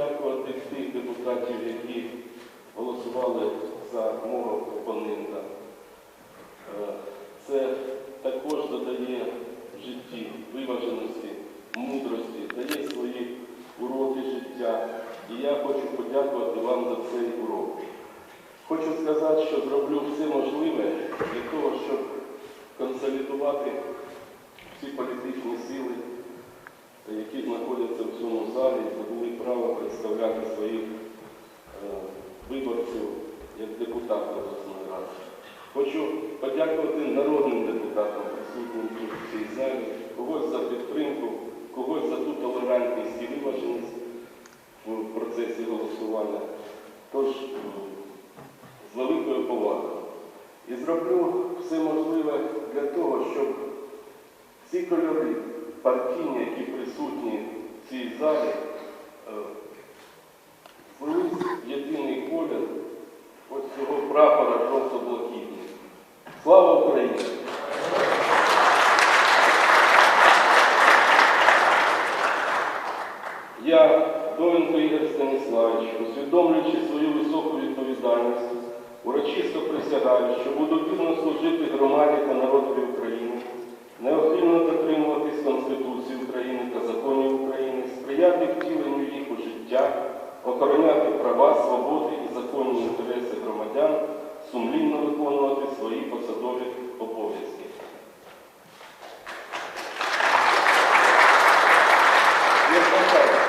подякувати всіх депутатів, які голосували за мого опонента. Е, це також додає житті виваженості, мудрості, дає свої уроки життя. І я хочу подякувати вам за цей урок. Хочу сказати, що зроблю все можливе для того, щоб консолідувати всі політичні сили, які нас право представляти своїх е, виборців як депутати обласної ради. Хочу подякувати народним депутатам, присутнім тут в цій залі, когось за підтримку, когось за ту толерантність і виваженість в процесі голосування. Тож з великою повагою. І зроблю все можливе для того, щоб ці кольори партійні, які присутні в цій залі, е, єдиний колір ось цього прапора жовто-блакитний. Слава Україні! Я, Довенко Ігор Станіславович, усвідомлюючи свою високу відповідальність, урочисто присягаю, що буду вірно служити громаді та народові України, неохильно дотримуватись Конституції України та законів України, сприяти втіленню як охороняти права, свободи і законні інтереси громадян, сумлінно виконувати свої посадові обов'язки. Thank you.